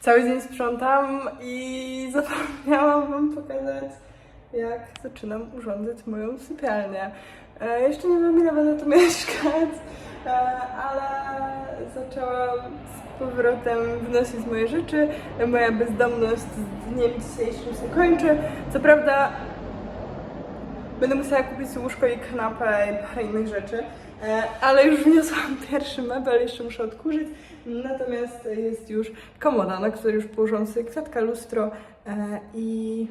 Cały dzień sprzątam i zapomniałam Wam pokazać, jak zaczynam urządzać moją sypialnię. E, jeszcze nie wiem, ile będę tu mieszkać, e, ale zaczęłam z powrotem wnosić moje rzeczy. Moja bezdomność z dniem dzisiejszym się kończy. Co prawda Będę musiała kupić łóżko i kanapę i parę innych rzeczy, e, ale już wniosłam pierwszy mebel, jeszcze muszę odkurzyć. Natomiast jest już komoda, na której już położyłam sobie kwiatka, lustro e, i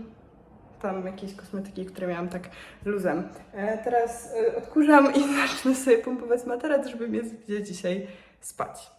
tam jakieś kosmetyki, które miałam tak luzem. E, Teraz e, odkurzam i zacznę sobie pompować materac, żeby mieć gdzie dzisiaj spać.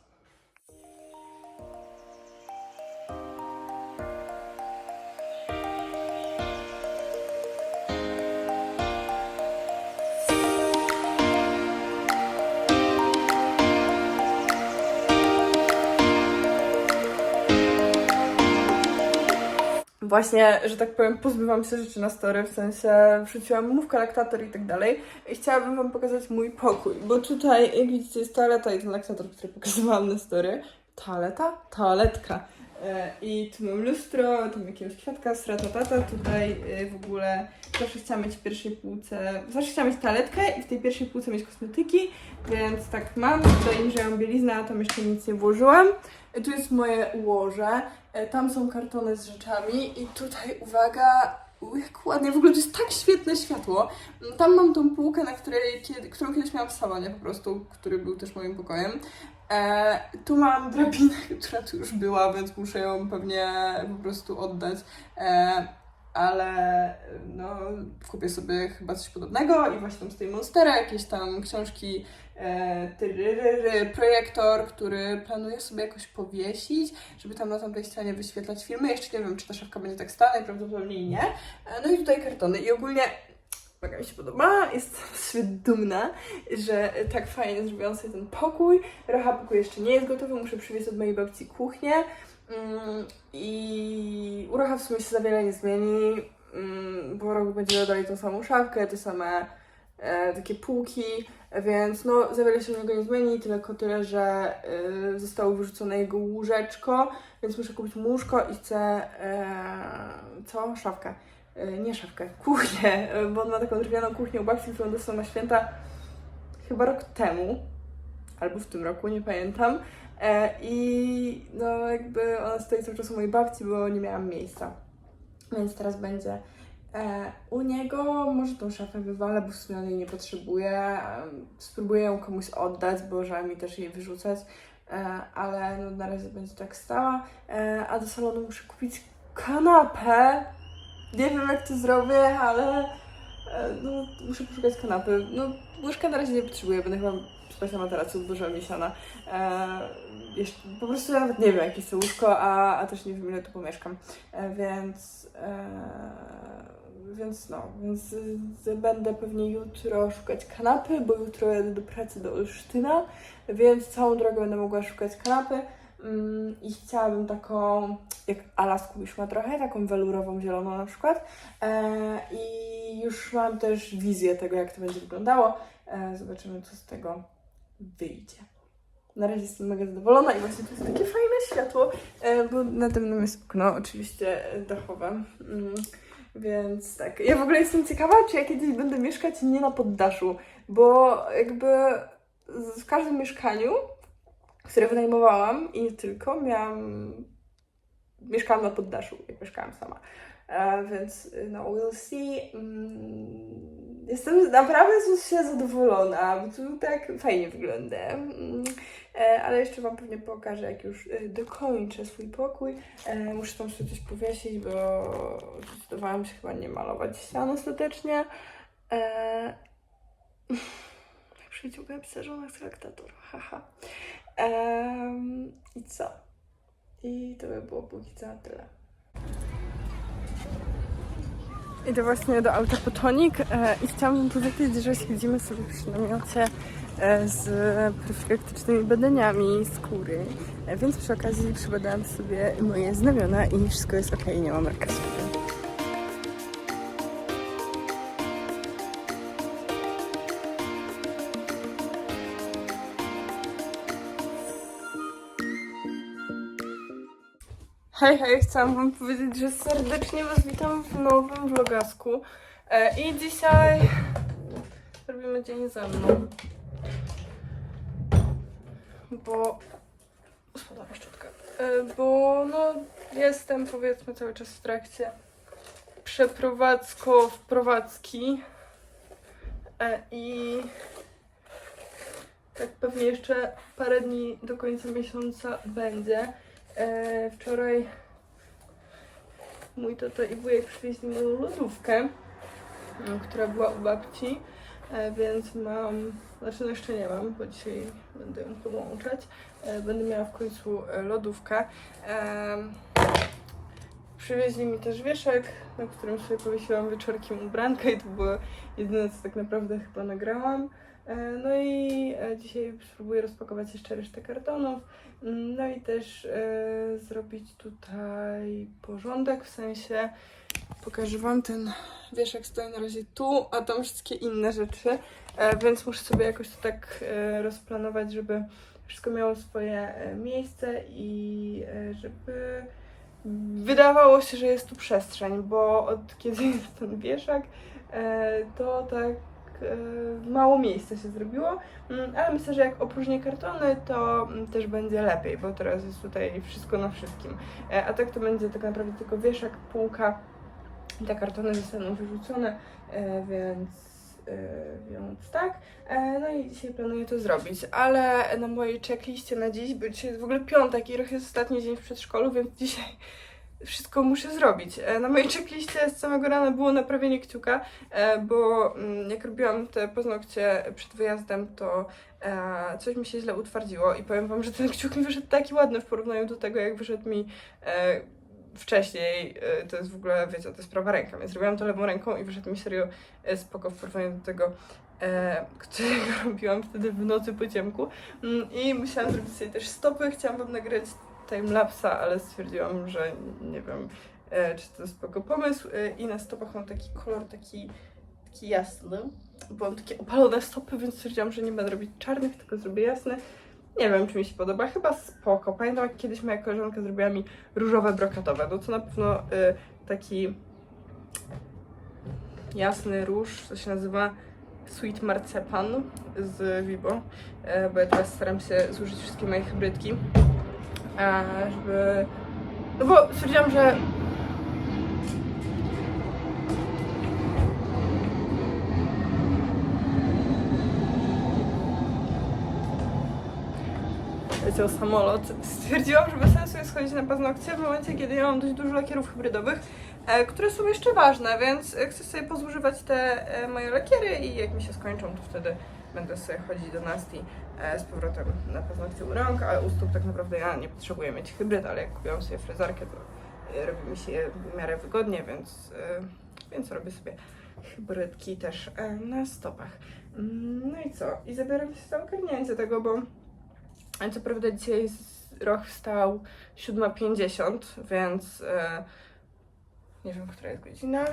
Właśnie, że tak powiem, pozbywam się rzeczy na story, w sensie wrzuciłam mówkę, laktator i tak dalej. I chciałabym Wam pokazać mój pokój, bo tutaj, jak widzicie, jest toaleta i ten laktator, który pokazywałam na story. Toaleta? Toaletka. E, I tu mam lustro, tu mam jakiegoś kwiatka, stratatata, tutaj e, w ogóle zawsze chciałam mieć w pierwszej półce, zawsze chciałam mieć toaletkę i w tej pierwszej półce mieć kosmetyki, więc tak mam. Tutaj niżej mam bieliznę, a tam jeszcze nic nie włożyłam. E, Tu jest moje łoże, tam są kartony z rzeczami i tutaj, uwaga, jak ładnie, w ogóle to jest tak świetne światło. Mm, Tam mam tą półkę, na której, kiedy, którą kiedyś miałam w salonie po prostu, który był też moim pokojem. E, tu mam drabinę, która tu już była, więc muszę ją pewnie po prostu oddać. E, ale no, kupię sobie chyba coś podobnego i właśnie tam z tej Monstera jakieś tam książki, e, tyryryry, projektor, który planuję sobie jakoś powiesić, żeby tam na tamtej ścianie wyświetlać filmy. Jeszcze nie wiem, czy ta szafka będzie tak stała, najprawdopodobniej nie. E, no i tutaj kartony i ogólnie mega mi się podoba, jestem z siebie dumna, że tak fajnie zrobiłam sobie ten pokój. Rocha pokój jeszcze nie jest gotowy, muszę przywieźć od mojej babci kuchnię. Mm, I u Rocha w sumie się za wiele nie zmieni, mm, bo Roch będzie dalej tą samą szafkę, te same e, takie półki, więc no za wiele się niego nie zmieni, tylko tyle, że y, zostało wyrzucone jego łóżeczko, więc muszę kupić łóżko i chcę e, co? Szafkę. E, nie szafkę, kuchnię, e, bo on ma taką drewnianą kuchnię u babci, którą dostał na święta chyba rok temu, albo w tym roku, nie pamiętam. E, I no jakby ona stoi cały czas u mojej babci, bo nie miałam miejsca. Więc teraz będzie u niego. Może tą szafę wywalę, bo w sumie jej nie potrzebuje. Spróbuję ją komuś oddać, bo żal mi też jej wyrzucać. Ale no, na razie będzie tak stała. A do salonu muszę kupić kanapę. Nie wiem jak to zrobię, ale e, no, muszę poszukać kanapy. No, łóżka na razie nie potrzebuję, będę chyba spać na materacu, dużo misiana. E, jeszcze, po prostu nawet nie wiem, jakie jest to łóżko, a, a też nie wiem, ile tu pomieszkam. E, więc, e, więc no, więc y, będę pewnie jutro szukać kanapy, bo jutro jadę do pracy do Olsztyna, więc całą drogę będę mogła szukać kanapy. Mm, I chciałabym taką, jak Ala Skubisz ma trochę, taką welurową, zieloną na przykład. E, I już mam też wizję tego, jak to będzie wyglądało. E, zobaczymy, co z tego wyjdzie. Na razie jestem mega zadowolona i właśnie to jest takie fajne światło, e, bo nade mną jest okno, oczywiście dachowe. Mm, więc tak, ja w ogóle jestem ciekawa, czy ja kiedyś będę mieszkać nie na poddaszu, bo jakby w każdym mieszkaniu, które wynajmowałam i nie tylko, miałam... Mieszkałam na poddaszu, jak mieszkałam sama. E, więc y, no, we'll see. Mm, Jestem naprawdę się zadowolona, bo to tak fajnie wygląda. Mm, e, Ale jeszcze Wam pewnie pokażę, jak już y, dokończę swój pokój. E, Muszę tam sobie coś powiesić, bo zdecydowałam się chyba nie malować ścian ostatecznie. Moja psarzona z laktator, haha. Em, I co? I to by było póki co tyle. Idę właśnie do auta Potonik e, i chciałam powiedzieć, że siedzimy sobie przy namiocie e, z profilaktycznymi badaniami skóry, e, więc przy okazji przybadałam sobie moje znamiona i wszystko jest ok, nie mam raka. Hej, hej, chciałam wam powiedzieć, że serdecznie was witam w nowym vlogasku. E, I dzisiaj robimy dzień ze mną. Bo... Spadła szczotka. E, bo no, jestem powiedzmy cały czas w trakcie przeprowadzko wprowadzki. E, I tak pewnie jeszcze parę dni do końca miesiąca będzie. E, wczoraj mój tata i wujek przywieźli moją lodówkę, m, która była u babci, e, więc mam, znaczy no jeszcze nie mam, bo dzisiaj będę ją podłączać. E, będę miała w końcu e, lodówkę. Przywieźli mi też wieszak, na którym sobie powiesiłam wieczorkiem ubrankę i to było jedyne, co tak naprawdę chyba nagrałam. E, No i e, dzisiaj spróbuję rozpakować jeszcze resztę kartonów. Mm, No i też e, zrobić tutaj porządek, w sensie pokażę Wam ten wieszak stoi na razie tu, a tam wszystkie inne rzeczy, więc muszę sobie jakoś to tak rozplanować, żeby wszystko miało swoje miejsce i żeby wydawało się, że jest tu przestrzeń, bo od kiedy jest ten wieszak, e, to tak e, mało miejsca się zrobiło, Mm, ale myślę, że jak opróżnię kartony, to mm, też będzie lepiej, bo teraz jest tutaj wszystko na wszystkim. E, A tak to będzie tak naprawdę tylko wieszak, półka i te kartony zostaną wyrzucone, więc, więc tak. E, No i dzisiaj planuję to zrobić, ale na mojej checkliście na dziś, bo dzisiaj jest w ogóle piątek i trochę jest ostatni dzień w przedszkolu, więc dzisiaj wszystko muszę zrobić. E, Na mojej checkliście z samego rana było naprawienie kciuka, e, bo mm, jak robiłam te paznokcie przed wyjazdem, to e, coś mi się źle utwardziło i powiem wam, że ten kciuk mi wyszedł taki ładny w porównaniu do tego, jak wyszedł mi e, wcześniej. E, To jest w ogóle, wiecie, to jest prawa ręka, więc zrobiłam to lewą ręką i wyszedł mi serio e, spoko w porównaniu do tego, e, którego robiłam wtedy w nocy po ciemku. Mm, I musiałam zrobić sobie też stopy, chciałam wam nagrać timelapsa, ale stwierdziłam, że nie wiem, e, czy to spoko pomysł. E, I na stopach mam taki kolor taki, taki jasny, bo mam takie opalone stopy, więc stwierdziłam, że nie będę robić czarnych, tylko zrobię jasne. Nie wiem, czy mi się podoba, chyba spoko. Pamiętam, jak kiedyś moja koleżanka zrobiła mi różowe brokatowe, no to na pewno e, taki jasny róż, to się nazywa Sweet Marcepan z Vibo, e, bo ja teraz staram się zużyć wszystkie moje hybrydki, żeby... No bo stwierdziłam, że samolot. Stwierdziłam, że bez sensu jest chodzić na paznokcie w momencie, kiedy ja mam dość dużo lakierów hybrydowych, e, które są jeszcze ważne, więc e, chcę sobie pozużywać te e, moje lakiery i jak mi się skończą, to wtedy będę sobie chodzić do Nasti z powrotem na paznokcie u rąk, ale u stóp tak naprawdę ja nie potrzebuję mieć hybryd, ale jak kupiłam sobie frezarkę, to robi mi się je w miarę wygodnie, więc, więc robię sobie hybrydki też na stopach. Mm, No i co? I zabieram się za ogarnięcie tego, bo ale co prawda dzisiaj rok wstał 7.50, więc e, nie wiem, która jest godzina.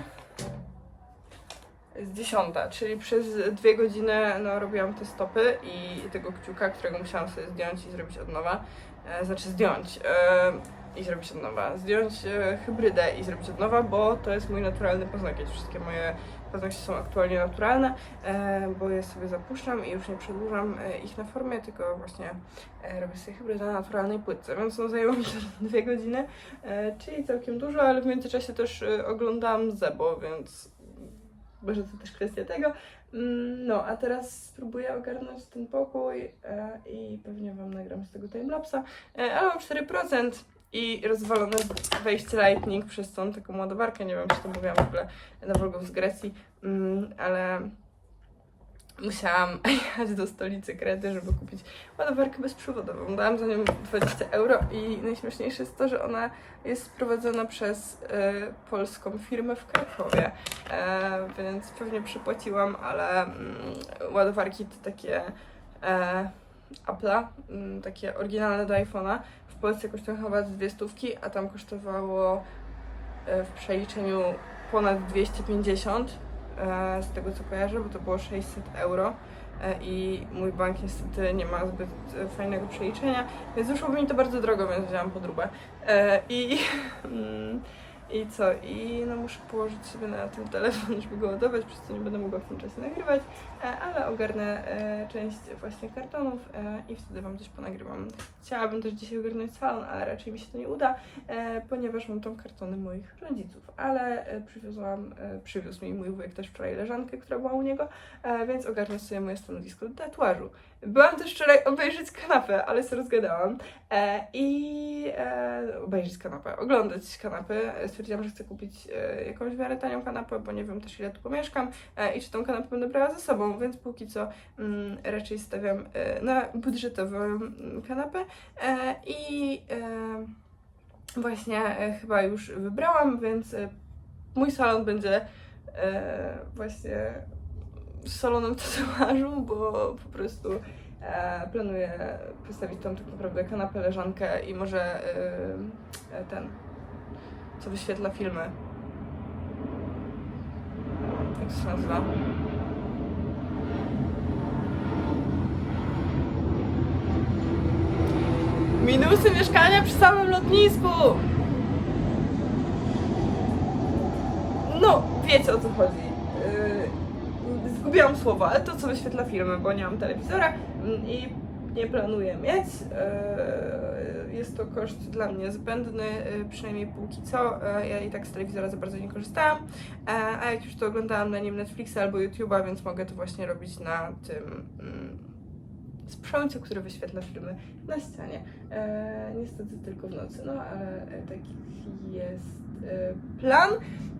Jest 10, czyli przez dwie godziny no, robiłam te stopy i tego kciuka, którego musiałam sobie zdjąć i zrobić od nowa. E, znaczy zdjąć e, i zrobić od nowa. Zdjąć hybrydę i zrobić od nowa, bo to jest mój naturalny paznokieć. Wszystkie moje paznokcie są aktualnie naturalne, e, bo je sobie zapuszczam i już nie przedłużam e, ich na formie, tylko właśnie e, robię sobie hybrydę na naturalnej płytce, więc no zajęło mi to dwie godziny, czyli całkiem dużo, ale w międzyczasie też oglądałam Zebo, więc może to też kwestia tego. Mm, No, a teraz spróbuję ogarnąć ten pokój i pewnie Wam nagram z tego timelapsa, ale mam 4% i rozwalone wejście Lightning przez tą taką ładowarkę, nie wiem czy to mówiłam w ogóle na vlogu z Grecji, mm, ale musiałam jechać do stolicy Krety, żeby kupić ładowarkę bezprzewodową. Dałam za nią 20 euro i najśmieszniejsze jest to, że ona jest sprowadzona przez e, polską firmę w Krakowie, e, więc pewnie przypłaciłam, ale mm, ładowarki to takie e, Apple'a, mm, takie oryginalne do iPhone'a. W Polsce kosztują chyba dwie stówki, a tam kosztowało e, w przeliczeniu ponad 250 e, z tego co kojarzę, bo to było 600 euro. e, i mój bank niestety nie ma zbyt fajnego przeliczenia, więc wyszłoby mi to bardzo drogo, więc wzięłam podróbę. I, mm, I co? I no muszę położyć sobie na ten telefon, żeby go ładować, przez co nie będę mogła w tym czasie nagrywać, ale ogarnę e, część właśnie kartonów e, i wtedy Wam coś ponagrywam. Chciałabym też dzisiaj ogarnąć salon, ale raczej mi się to nie uda, e, ponieważ mam tam kartony moich rodziców, ale e, przywiozłam, e, przywiózł mi mój wujek też wczoraj leżankę, która była u niego, e, więc ogarnę sobie moje stanowisko do tatuażu. Byłam też wczoraj obejrzeć kanapę, ale się rozgadałam e, i e, obejrzeć kanapę, oglądać kanapy. E, Stwierdziłam, że chcę kupić e, jakąś w miarę tanią kanapę, bo nie wiem też ile tu pomieszkam e, i czy tą kanapę będę brała ze sobą, więc póki co mm, raczej stawiam e, na budżetową mm, kanapę e, i e, właśnie e, chyba już wybrałam, więc e, mój salon będzie e, właśnie salonem tatuażu, bo po prostu e, planuję postawić tam tak naprawdę kanapę, leżankę i może e, ten, co wyświetla filmy. Jak to się nazywa? Minusy mieszkania przy samym lotnisku! No, wiecie o co chodzi. Yy, zgubiłam słowa, ale to co wyświetla filmy, bo nie mam telewizora mm, i nie planuję mieć. Yy, jest to koszt dla mnie zbędny, yy, przynajmniej póki co. Yy, ja i tak z telewizora za bardzo nie korzystałam, Yy, a jak już to oglądałam na nim Netflixa albo YouTube'a, więc mogę to właśnie robić na tym mm, sprzęcie, który wyświetla filmy na ścianie. E, niestety tylko w nocy, no ale taki jest e, plan.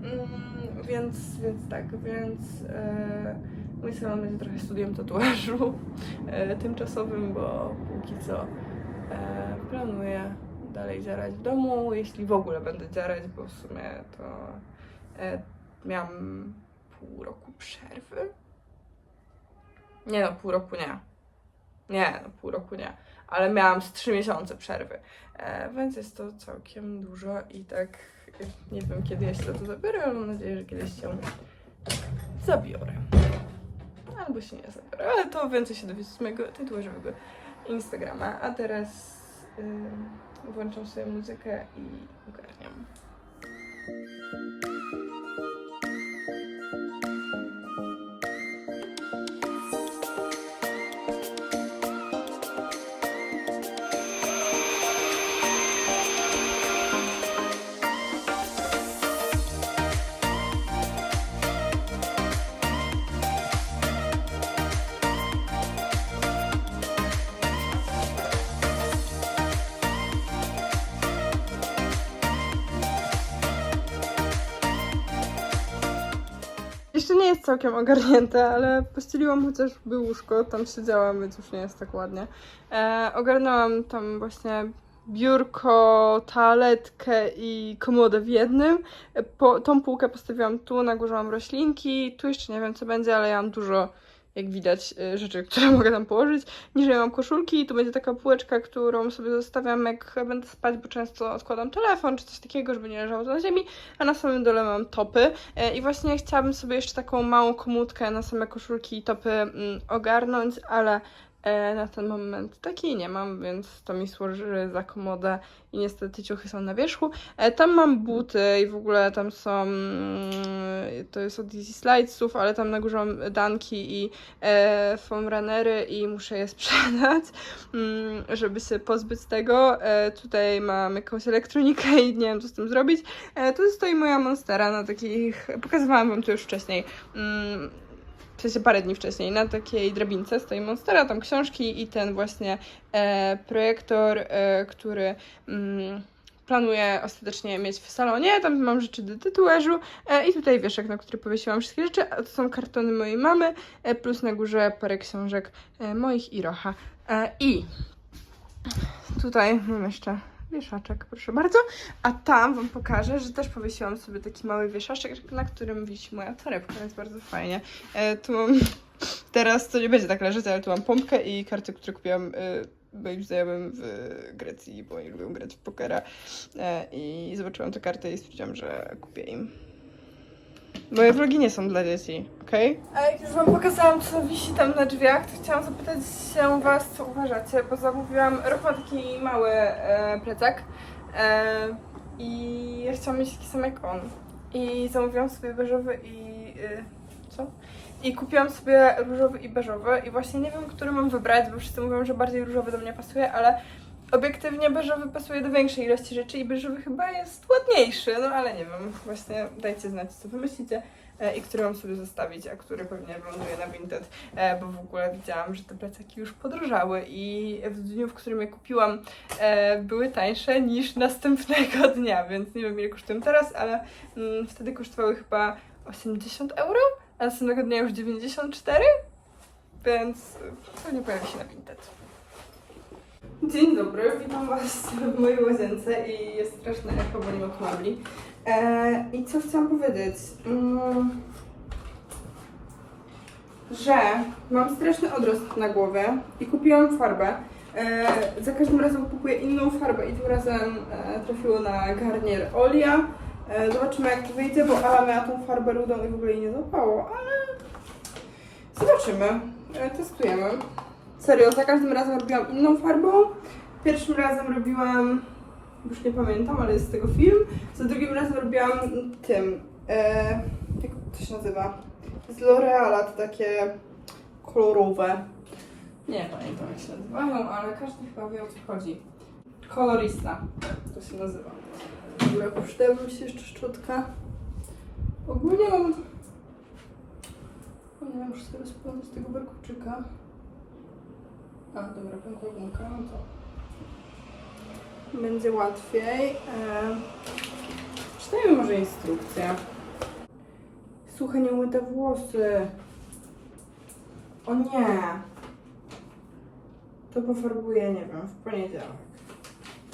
Mm, więc, więc tak, więc e, mój salon będzie trochę studiem tatuażu e, tymczasowym, bo póki co e, planuję dalej dziarać w domu, jeśli w ogóle będę dziarać, bo w sumie to e, miałam pół roku przerwy. Nie no, pół roku nie. Nie, no pół roku nie, ale miałam z trzy miesiące przerwy, e, więc jest to całkiem dużo i tak nie wiem kiedy ja się za to zabiorę, ale mam nadzieję, że kiedyś się zabiorę. Albo się nie zabiorę, ale to więcej się dowiecie z mojego tatuażowego Instagrama, a teraz y, włączam sobie muzykę i ogarniam. Całkiem ogarnięte, ale pościeliłam chociażby łóżko, tam siedziałam, więc już nie jest tak ładnie. E, ogarnęłam tam właśnie biurko, toaletkę i komodę w jednym. E, Po, tą półkę postawiłam tu, na górze mam roślinki, tu jeszcze nie wiem co będzie, ale ja mam dużo, jak widać, e, rzeczy, które mogę tam położyć. Niżej mam koszulki, tu będzie taka półeczka, którą sobie zostawiam jak będę spać, bo często odkładam telefon czy coś takiego, żeby nie leżało to na ziemi, a na samym dole mam topy. E, I właśnie chciałabym sobie jeszcze taką małą komórkę na same koszulki i topy mm, ogarnąć, ale na ten moment takiej nie mam, więc to mi służy za komodę i niestety ciuchy są na wierzchu. E, tam mam buty i w ogóle tam są, mm, to jest od Easy Slidesów, ale tam na górze mam danki i e, foam runnery i muszę je sprzedać, mm, żeby się pozbyć tego. E, tutaj mam jakąś elektronikę i nie wiem co z tym zrobić. E, tu stoi moja Monstera na takich, pokazywałam wam to już wcześniej, mm, w sensie parę dni wcześniej, na takiej drabince stoi Monstera, tam książki i ten właśnie e, projektor, e, który mm, planuję ostatecznie mieć w salonie. Tam mam rzeczy do tatuażu e, i tutaj wieszak, na który powiesiłam wszystkie rzeczy, a to są kartony mojej mamy, e, plus na górze parę książek e, moich i Rocha. E, I tutaj mam jeszcze wieszaczek, proszę bardzo. A tam Wam pokażę, że też powiesiłam sobie taki mały wieszaczek, na którym wisi moja torebka, więc bardzo fajnie. E, tu mam, teraz to nie będzie tak leżeć, ale tu mam pompkę i karty, które kupiłam e, moim znajomym w Grecji, bo oni lubią grać w pokera. E, I zobaczyłam tę kartę i stwierdziłam, że kupię im. Moje vlogi nie są dla dzieci, okej? A jak już wam pokazałam, co wisi tam na drzwiach, to chciałam zapytać się was, co uważacie, bo zamówiłam, Rok ma taki mały e, plecak e, i ja chciałam mieć taki sam jak on. I zamówiłam sobie beżowy i... E, co? I kupiłam sobie różowy i beżowy i właśnie nie wiem, który mam wybrać, bo wszyscy mówią, że bardziej różowy do mnie pasuje, ale obiektywnie beżowy pasuje do większej ilości rzeczy i beżowy chyba jest ładniejszy, no ale nie wiem, właśnie dajcie znać, co wy myślicie e, i który mam sobie zostawić, a który pewnie ląduje na Vinted, e, bo w ogóle widziałam, że te plecaki już podrożały i w dniu, w którym je kupiłam, e, były tańsze niż następnego dnia, więc nie wiem ile kosztują teraz, ale mm, wtedy kosztowały chyba 80 euro, a następnego dnia już 94, więc pewnie pojawi się na Vinted. Dzień dobry, witam Was w mojej łazience i jest straszne echo, bo nie ma tu mebli. E, I co chciałam powiedzieć? Mm, że mam straszny odrost na głowie i kupiłam farbę. E, za każdym razem kupuję inną farbę i tym razem e, trafiło na Garnier Olia. E, zobaczymy jak to wyjdzie, bo Ala miała tą farbę rudą i w ogóle jej nie zapało, ale zobaczymy. E, testujemy. Serio, za każdym razem robiłam inną farbą. Pierwszym razem robiłam, już nie pamiętam, ale jest z tego film. Za drugim razem robiłam tym, e, jak to się nazywa? Z L'Oreala, to takie kolorowe. Nie pamiętam jak się nazywają, ale każdy chyba wie o co chodzi. Kolorista to się nazywa. Dobra, poszedłabym się jeszcze szczotka. Ogólnie mam... O nie, muszę sobie spłynąć tego barkuczyka. A, dobra, pękła no to będzie łatwiej. E... Czytajmy może instrukcję. Słuchaj, nieumyte włosy. O nie. To pofarbuję, nie wiem, w poniedziałek.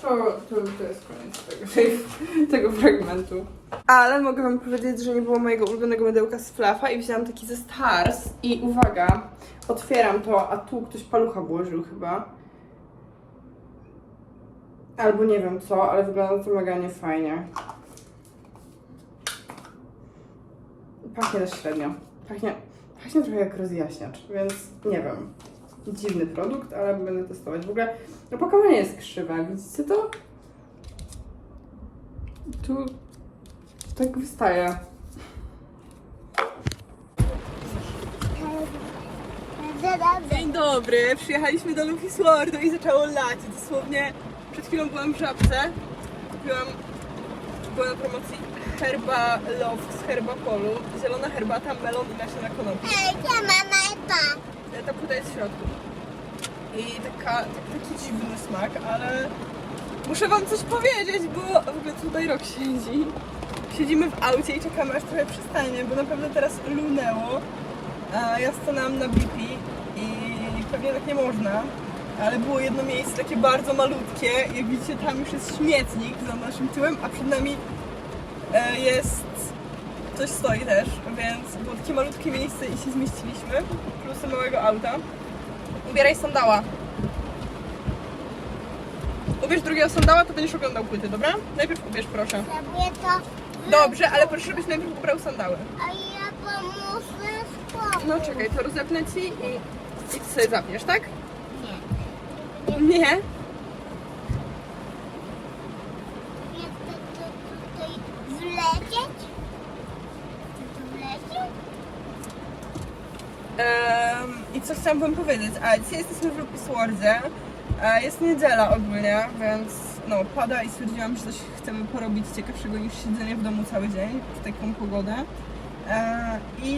To, to, to jest koniec tego, tego fragmentu. Ale mogę wam powiedzieć, że nie było mojego ulubionego mydełka z Flafa i wzięłam taki ze Stars i uwaga, otwieram to, a tu ktoś palucha włożył chyba. Albo nie wiem co, ale wygląda to mega niefajnie. Pachnie też średnio. Pachnie, pachnie trochę jak rozjaśniacz, więc nie wiem. Dziwny produkt, ale będę testować. W ogóle opakowanie jest krzywe, widzicie to? Tu tak wystaje. Dzień dobry, przyjechaliśmy do Luffy Swordu i zaczęło lać. Dosłownie przed chwilą byłam w Żabce. Kupiłam, była na promocji herba Loft z herbapolu. Zielona herbata, melon i nasiona konopi. E, Ta płyta jest w środku. I taka, tak, taki dziwny smak, ale muszę wam coś powiedzieć, bo w ogóle tutaj rok siedzi. Siedzimy w aucie i czekamy aż trochę przystanie, bo naprawdę teraz lunęło. A ja stanęłam na BP i pewnie tak nie można, ale było jedno miejsce takie bardzo malutkie. Jak widzicie, tam już jest śmietnik za naszym tyłem, a przed nami e, jest coś stoi też, więc było takie malutkie miejsce i się zmieściliśmy. Plusy małego auta. Ubieraj sandała. Ubierz drugiego sandała, to będziesz oglądał płyty, dobra? Najpierw ubierz, proszę. Dobrze, ale proszę, żebyś najpierw ubrał sandały. A ja pomogę spokój. No czekaj, to rozepnę ci i, i ty sobie zapniesz, tak? Nie. Nie. Ja chcę tu, tutaj wlecieć. Chcę tu wlecieć? Em, I co chciałam wam powiedzieć? A dzisiaj jesteśmy w Lupiswordzie. E, Jest niedziela ogólnie, więc no pada i stwierdziłam, że coś chcemy porobić ciekawszego niż siedzenie w domu cały dzień w taką pogodę. E, I,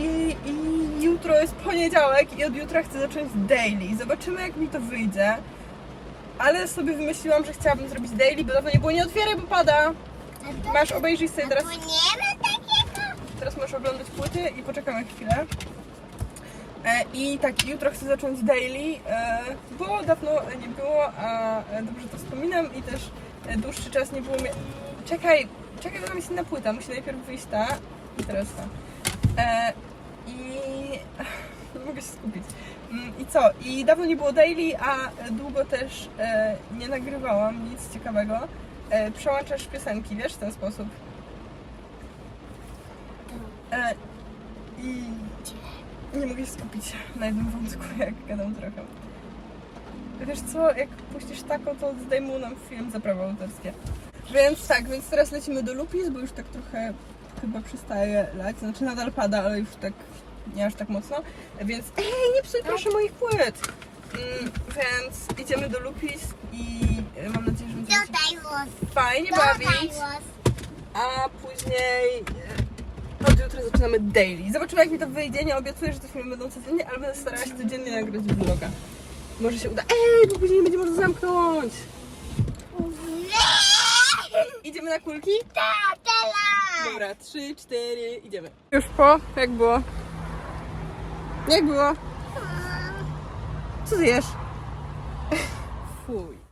I jutro jest poniedziałek i od jutra chcę zacząć daily. Zobaczymy jak mi to wyjdzie. Ale sobie wymyśliłam, że chciałabym zrobić daily, bo dawno nie było. Nie otwieraj, bo pada! Masz obejrzyj sobie teraz. tu nie ma takiego? Teraz możesz oglądać płyty i poczekamy chwilę. E, I tak, jutro chcę zacząć daily, e, bo dawno nie było, a e, dobrze to wspominam i też dłuższy czas nie było. Czekaj, czekaj, bo tam jest inna płyta, musi najpierw wyjść ta i teraz ta. I... Nie mogę się skupić. Mm, I co? I dawno nie było daily, a długo też nie nagrywałam nic ciekawego. Przełączasz piosenki, wiesz, w ten sposób. I nie mogę się skupić na jednym wątku, jak gadam trochę. Wiesz co, jak puścisz tako, to zdejmą nam film za prawa autorskie. Więc tak, więc teraz lecimy do Lupis, bo już tak trochę chyba przestaje lać. Znaczy nadal pada, ale już tak nie aż tak mocno. Więc ej, nie psuj proszę moich płyt! Mm, więc idziemy do Lupis i e, mam nadzieję, że będziemy się Tutaj głos. fajnie Tutaj bawić. A później e, od jutra zaczynamy daily. Zobaczymy jak mi to wyjdzie. Nie obiecuję, że te filmy będą codziennie, ale będę starała się codziennie nagrać vloga. Może się uda. Ej, bo później nie będzie można zamknąć. Idziemy na kulki? Tak, teraz. Dobra, trzy, cztery, idziemy. Już po, jak było? Jak było? Co ty jesz? Fuj.